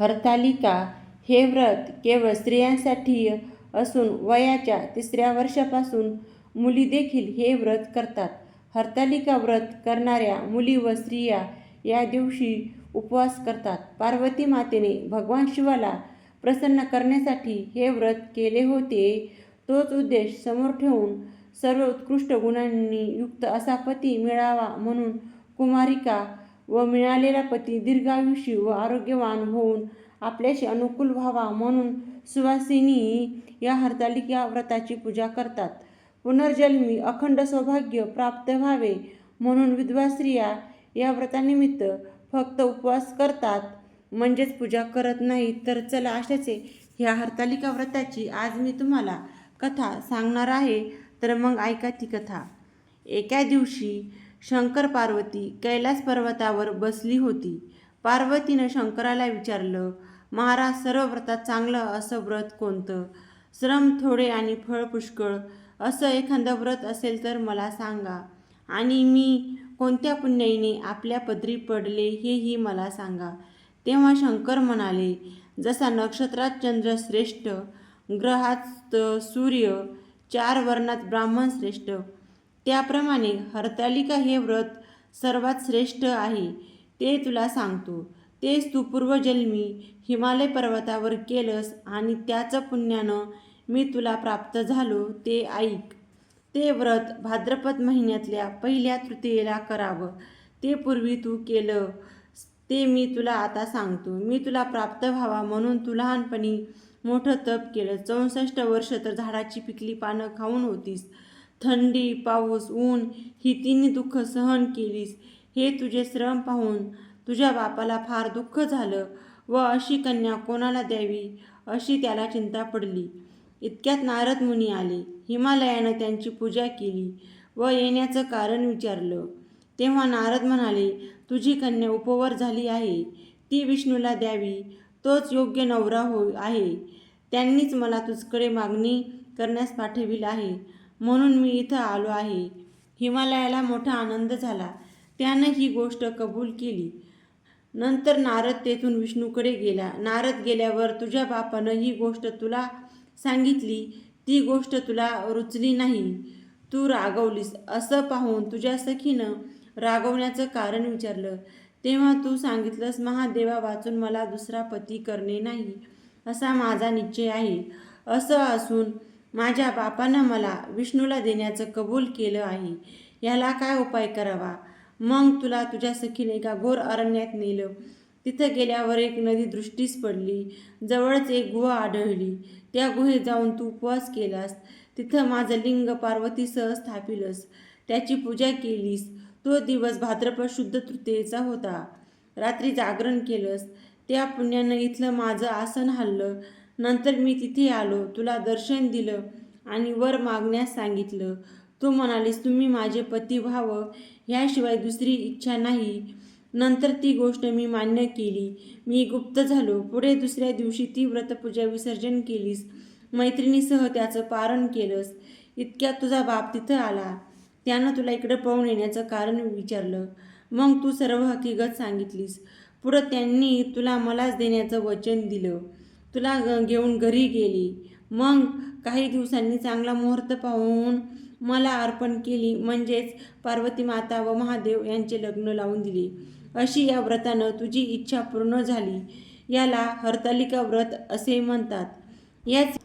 हरतालिका हे व्रत केवळ स्त्रियांसाठी असून वयाच्या तिसऱ्या वर्षापासून मुली देखील हे व्रत करतात. हरतालिका व्रत करणाऱ्या मुली व स्त्रिया या दिवशी उपवास करतात. पार्वती मातेने भगवान शिवाला प्रसन्न करण्यासाठी हे व्रत केले होते. तोच उद्देश समोर ठेवून सर्व उत्कृष्ट गुणांनी युक्त असा पती मिळावा म्हणून कुमारिका व मिळालेला पती दीर्घायुषी व आरोग्यवान होऊन आपल्याशी अनुकूल व्हावा म्हणून सुवासिनी या हरतालिका व्रताची पूजा करतात. पुनर्जन्मी अखंड सौभाग्य प्राप्त व्हावे म्हणून विधवा स्त्रिया या व्रतानिमित्त फक्त उपवास करतात म्हणजेच पूजा करत नाहीत. तर चला अशाचे ह्या हरतालिका व्रताची आज मी तुम्हाला कथा सांगणार आहे. तर मग ऐका ती कथा. एका दिवशी शंकर पार्वती कैलास पर्वतावर बसली होती. पार्वतीनं शंकराला विचारलं, महाराज सर्व व्रतात चांगलं असं व्रत कोणतं? श्रम थोडे आणि फळ पुष्कळ असं एखादं व्रत असेल तर मला सांगा आणि मी कोणत्या पुण्याईने आपल्या पदरी पडले हेही मला सांगा. तेव्हा शंकर म्हणाले, जसा नक्षत्रात चंद्र श्रेष्ठ, ग्रहात सूर्य, चार वर्णात ब्राह्मण श्रेष्ठ, त्याप्रमाणे हरतालिका हे व्रत सर्वात श्रेष्ठ आहे ते तुला सांगतो. तेच तू पूर्वजन्मी हिमालय पर्वतावर केलंस आणि त्याच पुण्यानं मी तुला प्राप्त झालो ते ऐक. ते व्रत भाद्रपद महिन्यातल्या पहिल्या तृतीयेला करावं. ते पूर्वी तू केलं ते मी तुला आता सांगतो. मी तुला प्राप्त व्हावा म्हणून तू लहानपणी मोठं तप केलं चौसष्ट वर्ष तर झाडाची पिकली पानं खाऊन होतीस. थंडी, पाऊस, ऊन ही तिन्ही दुःख सहन केलीस. हे तुझे श्रम पाहून तुझ्या बापाला फार दुःख झालं व अशी कन्या कोणाला द्यावी अशी त्याला चिंता पडली. इतक्यात नारद मुनी आले. हिमालयानं त्यांची पूजा केली व येण्याचं कारण विचारलं. तेव्हा नारद म्हणाले, तुझी कन्या उपवर झाली आहे. ती विष्णूला द्यावी. तोच योग्य नवरा हो-, आहे. त्यांनीच मला तुझकडे मागणी करण्यास पाठविलं आहे म्हणून मी इथं आलो आहे. हिमालयाला मोठा आनंद झाला. त्यानं ही गोष्ट कबूल केली. नंतर नारद तेथून विष्णूकडे गेला. नारद गेल्यावर तुझ्या बापानं ही गोष्ट तुला सांगितली. ती गोष्ट तुला रुचली नाही. तू रागवलीस असं पाहून तुझ्या सखीनं रागवण्याचं कारण विचारलं. तेव्हा तू सांगितलंस महादेवा वाचून मला दुसरा पती करणे नाही असा माझा निश्चय आहे. असं असून माझ्या बापानं मला विष्णूला देण्याचं कबूल केलं आहे. ह्याला काय उपाय करावा? मग तुला तुझ्या सखीने एका घोर अरण्यात नेलं. तिथं गेल्यावर एक नदी दृष्टीस पडली. जवळच एक गुहा आढळली. त्या गुहेत जाऊन तू उपवास केलास. तिथं माझं लिंग पार्वतीसह स्थापिलंस. त्याची पूजा केलीस. तो दिवस भाद्रपद शुद्ध तृतीयेचा होता. रात्री जागरण केलंस. त्या पुण्यानं इथलं माझं आसन हल्लं नंतर मी तिथे आलो. तुला दर्शन दिलं आणि वर मागण्यास सांगितलं. तू म्हणालीस तुम्ही माझे पती व्हावं ह्याशिवाय दुसरी इच्छा नाही. नंतर ती गोष्ट मी मान्य केली. मी गुप्त झालो. पुढे दुसऱ्या दिवशी ती व्रतपूजा विसर्जन केलीस. मैत्रिणीसह त्याचं पारण केलंस. इतक्यात तुझा बाप तिथं आला. त्यानं तुला इकडं पाहून येण्याचं कारण विचारलं. मग तू सर्व हकीकत सांगितलीस. पुढं त्यांनी तुला मलाच देण्याचं वचन दिलं. तुला घेऊन घरी गेली. मग काही दिवसांनी चांगला मुहूर्त पाहून मला अर्पण केली म्हणजेच पार्वतीमाता व महादेव यांचे लग्न लावून दिले. अशी या व्रतानं तुझी इच्छा पूर्ण झाली. याला हरतालिका व्रत असे म्हणतात. याच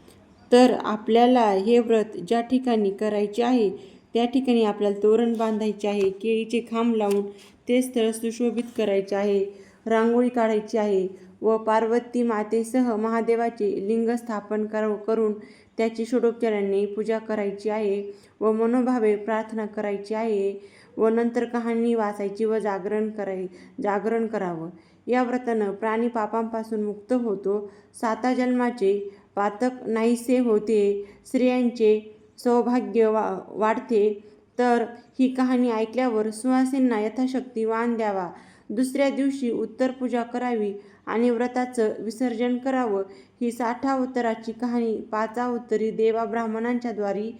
तर आपल्याला हे व्रत ज्या ठिकाणी करायचे आहे त्या ठिकाणी आपल्याला तोरण बांधायचे आहे. केळीचे खांब लावून ते स्थळ सुशोभित करायचे आहे. रांगोळी काढायची आहे व पार्वती मातेसह महादेवाचे लिंग स्थापन कर करून त्याची षोडोपचाराने पूजा करायची आहे व मनोभावे प्रार्थना करायची आहे व नंतर कहाणी वाचायची व जागरण कराय जागरण करावं. या व्रतानं प्राणी पापांपासून मुक्त होतो. साता जन्माचे पातक नाहीसे होते. स्त्रियांचे सौभाग्य वा वाढते. तर ही कहाणी ऐकल्यावर सुवासींना यथाशक्ती वाण द्यावा. दुसऱ्या दिवशी उत्तर पूजा करावी आणि व्रताचं विसर्जन करावं. ही साठावताराची कहाणी पाचा उत्तरी देवा ब्राह्मणांच्या द्वारी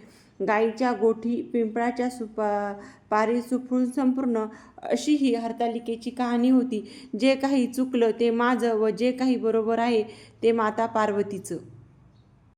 गाईच्या गोठी पिंपळाच्या सुपा पारी सुफळून संपूर्ण अशी ही हरतालिकेची कहाणी होती जे काही चुकलं ते माझं व जे काही बरोबर आहे ते माता पार्वतीचं